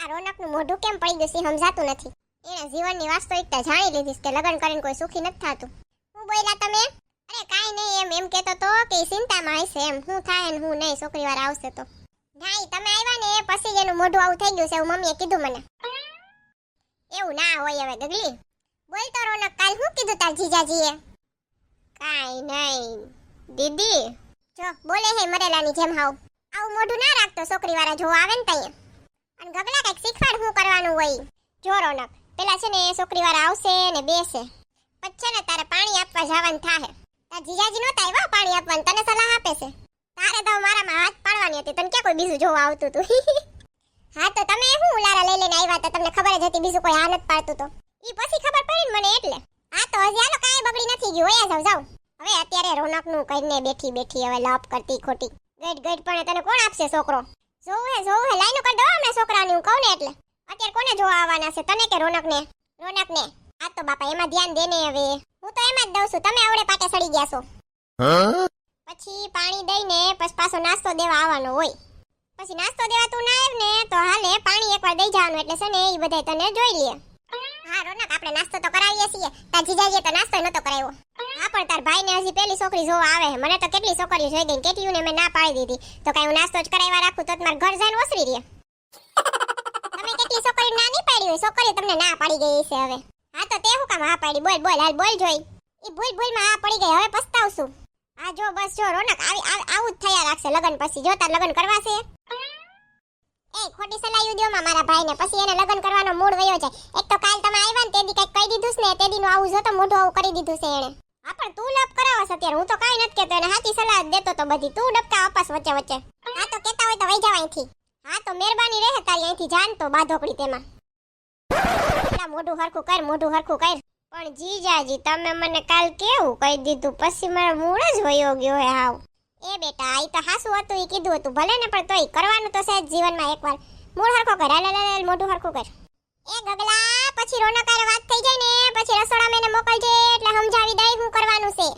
આ રોનકનું મોઢું કેમ પડી ગયું છે સમજાતું નથી. એણે જીવનની વાસ્તવિકતા જાણી લીધી કે લગ્ન કરીને કોઈ સુખી નથી થતું. હું બોલ્યા, તમે? અરે કાઈ નહીં, એમ એમ કહેતો તો કે ચિંતામાં હશે એમ. હું થાય ને હું નહીં, છોકરી વાર આવશે તો. નાઈ તમે આવ્યા ને પછી જ એનું મોઢું આવું થઈ ગયું છે, એવું મમ્મીએ કીધું મને. એવું ના હોય હવે, ગગલી. બોલ તો રોનક, કાલ હું કીધું તાર જીજાજીએ? કાઈ નહીં, દીદી. જો, બોલે હે મરેલાની જેમ હાવ. આવું મોઢું ના રાખતો છોકરી વાળા, જો આવે ને તઈ અને ગગલા કંઈક શીખવાડ હું કરવાનું હોય. જો રોનક, પેલા છે ને છોકરી વાળા આવશે ને બેસે. પછી છે ને તારે પાણી આપવા જવાનું થાહે. તાર જીજાજી નહોતા આવ્યા પાણી આપવાનું, તને સલાહ આપે છે. તારે તો મારામાં હાથ પાડવાની હતી, તને ક્યાં કોઈ બીજું જોવા આવતું હતું હા, તો તમે શું ઉલારા લઈ લઈને આવ્યા હતા? તમને ખબર જ હતી બીજું કોઈ હાલત પાડતું તો. એ પછી ખબર પડી મને એટલે. હા, તો હજી હાલો કાંઈ બગડી નથી ગયું. વયા જાવ જાવ હવે અત્યારે રોનકનું કરીને બેઠી બેઠી હવે લપ કરતી ખોટી. ગઈટ ગઈટ પણ તને કોણ આપશે, છોકરો? જોવું, જોવે, લાઈનો દો હમણાં છોકરાની હું કહું ને એટલે. અત્યારે કોને જોવા આવવાના છે, તને કે રોનકને? રોનકને? આ તો બાપા, એમાં ધ્યાન દે ને હવે. હું તો એમાં જ દઉં છું, તમે આવડે પાટે સડી ગયા છો. પછી પાણી દઈને પછી પાછો નાસ્તો દેવા આવવાનો હોય. પછી નાસ્તો દેવા તું ના આવ ને, તો હાલે પાણી એકવાર દઈ જવાનું એટલે છે ને એ બધાય તને જોઈ લે. હા, રોનક આપણે નાસ્તો તો કરાવીએ છીએ. તાર જીજાજીએ તો નાસ્તો નતો કરાવ્યો. હા, પણ તાર ભાઈને હજી પેલી છોકરી જોવા આવે મને તો કેટલી છોકરીઓ જોઈ ગઈ કેટલીઓને મેં ના પાડી દીધી. તો કઈ હું નાસ્તો જ કરાવવા રાખું તો તમારે ઘર જઈને ઓસરી રહે. તમે કેટલી છોકરી ના નહીં પાડી હોય? છોકરી તમને ના પાડી ગઈ છે હવે. હા, તો તે હું કામ હા પાડી? બોલ બોલ, હાલ બોલ જોઈ. એ ભૂલ ભૂલમાં હા પડી ગઈ. હવે પસ્તાવશું. હા જો બસ જો રોનક આવી, આવું જ થયા રાખશે. લગન પછી જો તાર લગન કરવા છે. એ, ખોટી સલાહ યુ માં મારા ભાઈને. પછી એને લગન કરવાનો મૂડ વયો છે એક તો કાલ તમે આવ્યા ને તે દી કંઈક કહી દીધું છે ને તે દીનું આવું જોતો મોઢું આવું કરી દીધું છે એણે. હા, પણ તું લપ કરાવસ અત્યારે. હું તો કાઈ નથી કેતો એને હાથી સલાહ દેતો તો બધી. તું ડબકા અપાસ વચ્ચે વચ્ચે. હા, તો કેતા હોય તો વઈ જાવ અહીંથી. હા, તો મહેરબાની રહે તારી અહીંથી, જાન તો બાધોપડી તેમાં. મોઢું હરખું કર, મોઢું હરખું કર. પણ જીજાજી, તમે મને કાલ કેવું કહી દીધું? પછી મારો મૂળ જ વયો ગયો હે હાવ. એ બેટા આ તો હાસું હતું એ કીધું હતું. ભલે ને પણ તોય કરવાનું તો છે જ જીવનમાં એકવાર. મૂળ હરખો કર હાલ હાલ, મોઢું હરખું કર. એ ગગલા પછી રોનકારે વાત થઈ જાય ને પછી રસોડા મેને મોકલજે એટલે સમજાવી દઈ હું કરવાનું છે.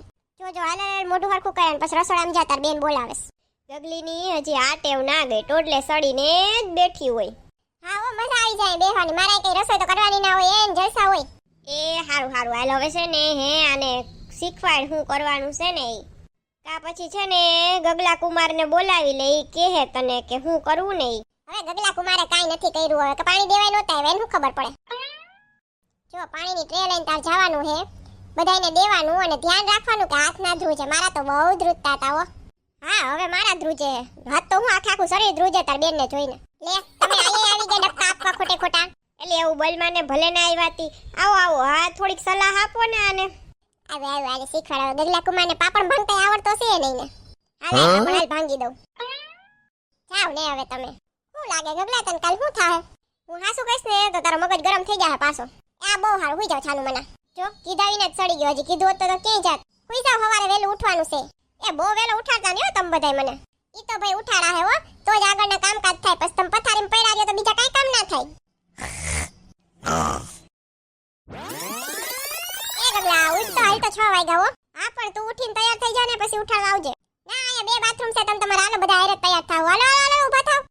જો જો હાલ હાલ, મોઢું હરખું કર પછી રસોડામાં જા તાર બેન બોલાવે ગગલીની હજી આ ટેવ ના ગઈ ટોટલે સડીને જ બેઠી હોય. હા હો મજા આવી જાય બેહવાની. મારે કઈ રસોઈ તો કરવાની ના હોય એમ જલસા હોય. એ હારું હારું હાલ હવે છે ને હે આને શીખવાડ શું કરવાનું છે ને ઈ. કા પછી છે ને ગગલા કુમારને બોલાવી લે ઈ કહે તને કે હું કરવું ને ઈ. હવે ગગલા કુમારે કાઈ નથી કર્યું હવે કે પાણી દેવાય નહોતા હવે એનું ખબર પડે. જો પાણીની ટ્રે લઈને તાર જવાનું હે બધાયને દેવાનું અને ધ્યાન રાખવાનું કે હાથ ના ધ્રુજે. મારા તો બહુ ધ્રુજતા હતા હો. હા હવે મારા ધ્રુજે. હાથ તો હું આખે આખું શરીર ધ્રુજે તાર બેનને જોઈને. લે તમે અહીંયા આવી ગયા ડબકા આપવા ખોટે ખોટા. એટલે એવું બલમાને ભલે ના આવ્યા હતી આવો આવો હા થોડીક સલાહ આપો ને આને. આવે આવે આને શીખવાડો ગગલા કુમારને પાપડ ભાંગતા આવડતો છે નહીં ને? હાલે આપણે હાલ ભાંગી દઉં. જાવ ને હવે તમે. શું લાગે ગગલા તને કાલ શું થાય હું હાસુ કહીશ ને તો તારો મગજ ગરમ થઈ જાય પાછો. આ બહુ હારું. હુઈ જાવ છાનું મના. જો કીધા વિના જ સડી ગયો. હજી કીધું હોત તો ક્યાંય જાત. હુઈ જાવ સવારે વહેલું ઉઠવાનું છે. એ બહુ વહેલો ઉઠાડતા નહીં તમે બધાય મને. ઈ તો ભાઈ ઉઠાડા હે હો. તો જ આગળના કામકાજ થાય. પછી તમે પથારીમાં પડ્યા રહ્યો તો બીજા કાંઈ કામ ના થાય. એ ગગલા હાલ તો છ વાગ્યા હો. હા પણ તું ઉઠીને તૈયાર થઈ જા ને પછી ઉઠાડવા આવજે. ના, અહીંયા બે બાથરૂમ છે, તમે તમારા હાલો બધા હારે તૈયાર થાવ હાલો હાલો હાલો, ઊભા થાવ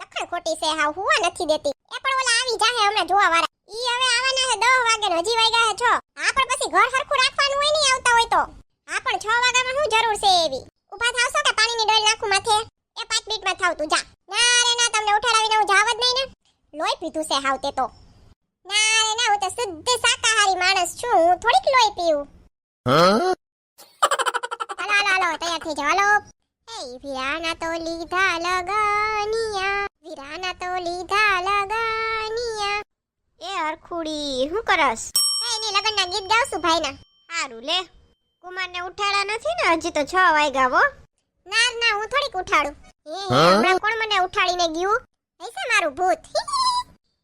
લખણ ખોટી છે હાવ, હુવા નથી દેતી. એ પણ ઓલા આવી જાહે હમણાં જોવા વાળા ઈ હવે આવવાના છે 10 વાગે હજી વાગ્યા છે 6 હા, પણ પછી ઘર હરખું રાખવાનું હોય નહીં આવતા હોય તો. હા, પણ 6 વાગ્યામાં જરૂર છે એવી? ઊભા થાવશો કે પાણીની ડોલ નાખું માથે? એ 5 મિનિટમાં થાવ તું, જા. ના ના, તમને ઉઠાડાવીને હું જાવ જ નહીં ને. લોહી પીધું છે હાવ તે તો. ના રે ના હું તો શુદ્ધ શાકાહારી માણસ છું. હું થોડીક લોહી પીવું હાલો હાલો હાલો તૈયાર થઈ જાઓ. હાલો. એ વિરાના તો લીધા લગનિયા. વિરાના તો લીધા લગનિયા. એ અરખુડી હું કરસ? કઈ નહીં લગનના ગીત ગાવશું ભાઈના. સારું લે. કુમારને ઉઠાડા નથી ને? હજી તો છ વાગ્યા હો. ના ના હું થોડીક ઉઠાડું. હમણાં કોણ મને ઉઠાડીને ગયું? હશે મારું ભૂત.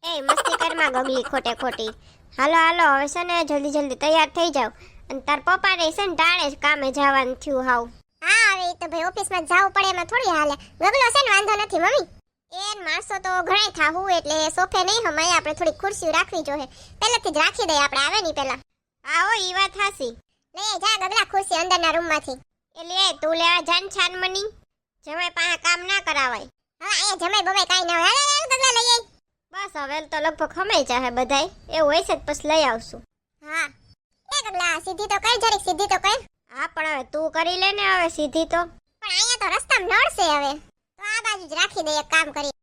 એ મસ્તી કરમાં ગગલી ખોટે ખોટી. હાલો હાલો હવે છે ને જલ્દી જલ્દી તૈયાર થઈ જાવ અને તાર પપ્પાને છે ને ટાણે જ કામે જવાનું થયું હાવ. હા હવે તો ભાઈ ઓફિસમાં જવું પડે એમાં થોડી હાલે. ગગલો છે ને વાંધો નથી મમ્મી. એ માણસો તો ઘણા થાવું એટલે સોફે નહીં હમાય આપણે થોડી ખુરશીઓ રાખવી જોઈએ પહેલેથી જ રાખી દઈએ આપણે આવે ની પહેલા. આવો ઈ વાત હાસી લે જા ગગલા ખુરશી અંદરના રૂમમાંથી. એટલે તું લેવા જાન છાન મની. જમાય પાસે કામ ના કરાવાય. હા અહીંયા જમાય બમાય કાઈ ના હોય. હાલ, હાલ, ગગલા સવેલ તો લગભગ ખમાઈ જાહે બધાય. એવું હોય છે પછી લઈ આવશું. હા. એ કમલા સીધી તો કઈ જરીક સીધી તો કઈ હા પણ હવે તું કરી લે ને હવે સીધી તો. પણ અહીંયા તો રસ્તામાં નડશે હવે. તો આ બાજુ જ રાખી દઈએ એક કામ કરી.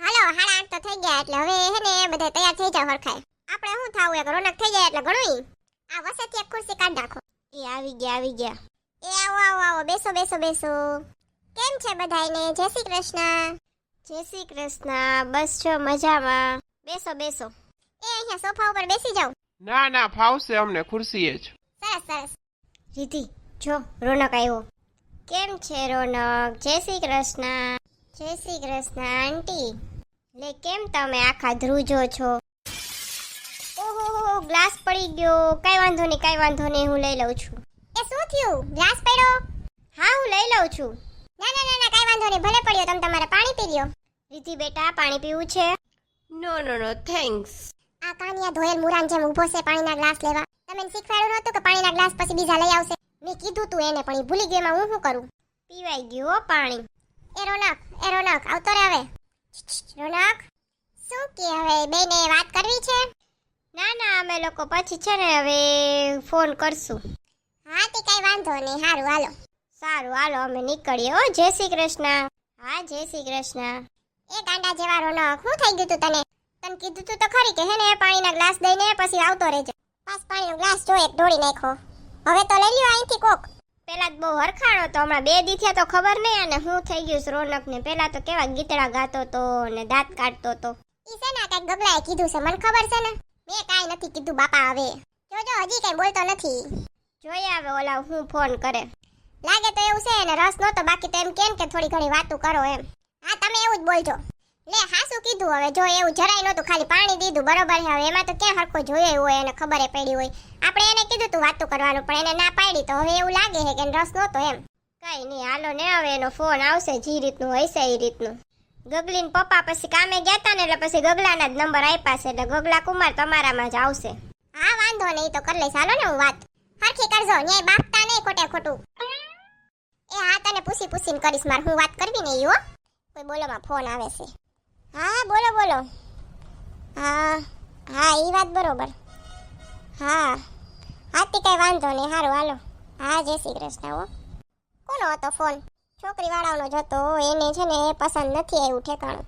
હાલો હાડા આઠ તો થઈ ગયા એટલે હવે હે ને બધા તૈયાર થઈ જાવ હરખાય. આપણે શું થાવું? એક રોનક થઈ જાય એટલે ઘણું. આ વસેથી એક ખુરશી કાઢ નાખો. એ આવી ગયા આવી ગયા. એ આવો આવો આવો. બેસો બેસો બેસો. કેમ છે બધાયને? જય શ્રી કૃષ્ણ. જય શ્રી કૃષ્ણ. બસ છો મજામાં. બેસો બેસો. એ અહીંયા સોફા ઉપર બેસી જાઓ. ના ના ફાવશે અમને ખુરશીએ જ. સરસ સરસ. રીતિ જો રોનક આવ્યો. કેમ છે રોનક? જય શ્રી કૃષ્ણ. જય શ્રી કૃષ્ણ આંટી. લે કેમ તમે આખા ધ્રુજો છો? ઓહો ગ્લાસ પડી ગયો. કઈ વાંધો નહીં કઈ વાંધો નહીં હું લઈ લઉં છું. એ શું થયું? ગ્લાસ પડ્યો? હા હું લઈ લઉં છું. ના ના ના ના કાંઈ વાંધો નહીં. ભલે પડ્યો તમે તમારે પાણી પી લ્યો. રીતિ બેટા પાણી પીવું છે? નો નો નો થેન્ક્સ આ કાનિયા ધોયેલ મુરાન જેમ ઊભો છે પાણીના ગ્લાસ લેવા. તમે શીખવાડ્યું નહોતું કે પાણીના ગ્લાસ પછી બીજા લઈ આવશે. મેં કીધું તું એને પણ ભૂલી ગયો એમાં હું શું કરું? પીવાઈ ગયું હો પાણી. એ રોનક એ રોનક આવતો રે હવે. રોનક શું કે હવે? બેને વાત કરવી છે? ના ના અમે લોકો પછી છે ને હવે ફોન કરશું. હા તે કાંઈ વાંધો નહીં. સારું હાલો. સારું. હાલો, અમે નીકળીએ હો. જય શ્રી કૃષ્ણ. હા, જય શ્રી કૃષ્ણ. એ ગાંડા જેવા રોનક શું થઈ ગયું તને? તને કીધું તું તો ખરી કે હે ને, પાણીના ગ્લાસ દઈને પછી આવતો રહેજે. પાસ પાણીનો ગ્લાસ જો એક ઢોળી નાખો હવે તો લઈ લ્યો અહીંથી કોક. પેલા બહુ હરખાણો તો હમણાં બે દી થયા તો ખબર નહીં અને હું થઈ ગયું રોનક ને પેલા તો કેવા ગીતડા ગાતો તો ને દાંત કાઢતો તો. ઈ છે ને કાંઈક ગગલાએ કીધું છે, મને ખબર છે ને. મેં કાંઈ નથી કીધું બાપા હવે. જોજો, હજી કાંઈ બોલતો નથી. જોઈએ હવે ઓલા, હું ફોન કરે. લાગે તો એવું છે ને રસ નહોતો, બાકી તો એમ કેમ કે થોડી ઘણી વાતો કરો એમ. હા, તમે એવું જ બોલજો. લે, હાસું કીધું હવે, જો એવું જરાય નહોતું, ખાલી પાણી દીધું, બરોબર હવે એમાં તો ક્યાં હરખો જોયો હોય એને ખબરે પડી હોય. આપણે એને કીધું તું વાતો કરવાનું, પણ એને ના પાડી, તો હવે એવું લાગે છે કે રસ નહોતો એમ. કઈ નહીં, હાલો ને હવે એનો ફોન આવશે, જે રીતનું હશે એ રીતનું. ગગલીન પપ્પા પછી કામે ગયા હતા ને, એટલે પછી ગગલાના જ નંબર આપ્યા છે, એટલે ગગલા કુમાર તમારામાં જ આવશે. હા, વાંધો નહીં તો કરી લઈશ. હાલો ને, હું વાત. હરખી કરજો, ન્યાય બાપતા નહીં ખોટે ખોટું. એ હા, તને પૂછી પૂછીને કરીશ મારે. હું વાત કરવી નહીં હો. કોઈ બોલોમાં ફોન આવે છે. હા, બોલો બોલો. હા હા એ વાત બરોબર. હા હા તે કઈ વાંધો નહીં. સારું હાલો. હા, જય શ્રી કૃષ્ણ, હો. કોનો હતો ફોન? છોકરી વાળાનો જ હતો એને છે ને પસંદ નથી આવ્યું ઠેકાણું.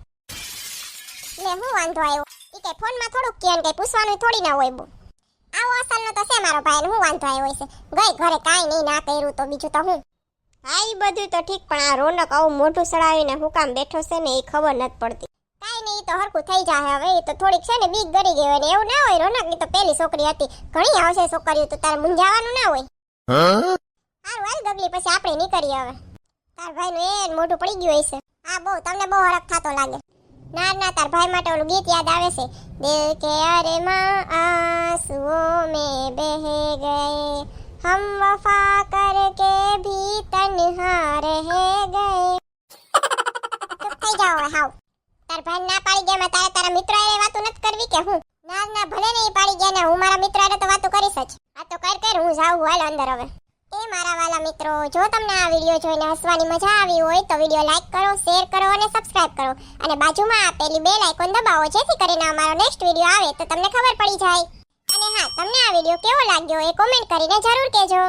લે હું વાંધો આવ્યો? એ કઈ ફોનમાં થોડુંક કે કઈ પૂછવાનું થોડી ના હોય બહુ. આવો અસલનો તો છે મારો ભાઈ હું વાંધો આવ્યો છે ગઈ ઘરે કાંઈ નહીં, ના કર્યું તો બીજું તો હું હા એ બધું તો ઠીક પણ આ રોનક આવું મોઢું સળાવીને હું કામ બેઠો છે ને એ ખબર નથી પડતી. કાંઈ નહીં તો હરખું થઈ જાય હવે એ તો થોડીક છે ને બીક ગળી ગઈ હોય એવું ના હોય રોનકની તો પહેલી છોકરી હતી. ઘણી આવશે છોકરીઓ તો તારે મૂંઝાવાનું ના હોય. સારું હાલ ગગલી પછી આપણે નીકળીએ હવે. તાર ભાઈનું એ મોઢું પડી ગયું હશે. હા બહુ તમને બહુ હરખ થતો લાગે. ના ના તાર ભાઈ માટે ઓલું ગીત યાદ આવે છે. દિલ કે અરે માં આંસુઓ મે બહે ગયે હમ વફા करके भी तन्हा रह गए ચૂપ થઈ જાઓ હવે હાવ તાર ભાઈ ના પાડી ગયા માં તારે તારા મિત્ર એ વાતો નથી કરવી કે હું ના ના ભલે નહીં પાડી ગયા ને હું મારા મિત્ર હારે તો વાતો કરીશ જ આ તો કર કર હું જાઉં હાલ અંદર હવે એ મારા વાલા મિત્રો જો તમને આ વિડીયો જોઈને હસવાની મજા આવી હોય તો વિડીયો લાઈક કરો શેર કરો અને સબસ્ક્રાઇબ કરો અને બાજુમાં આપેલી બેલ આઇકોન દબાવો જેથી કરીને અમારો નેક્સ્ટ વિડીયો આવે તો તમને ખબર પડી જાય અને હા તમને આ વિડીયો કેવો લાગ્યો એ કોમેન્ટ કરીને જરૂર કહેજો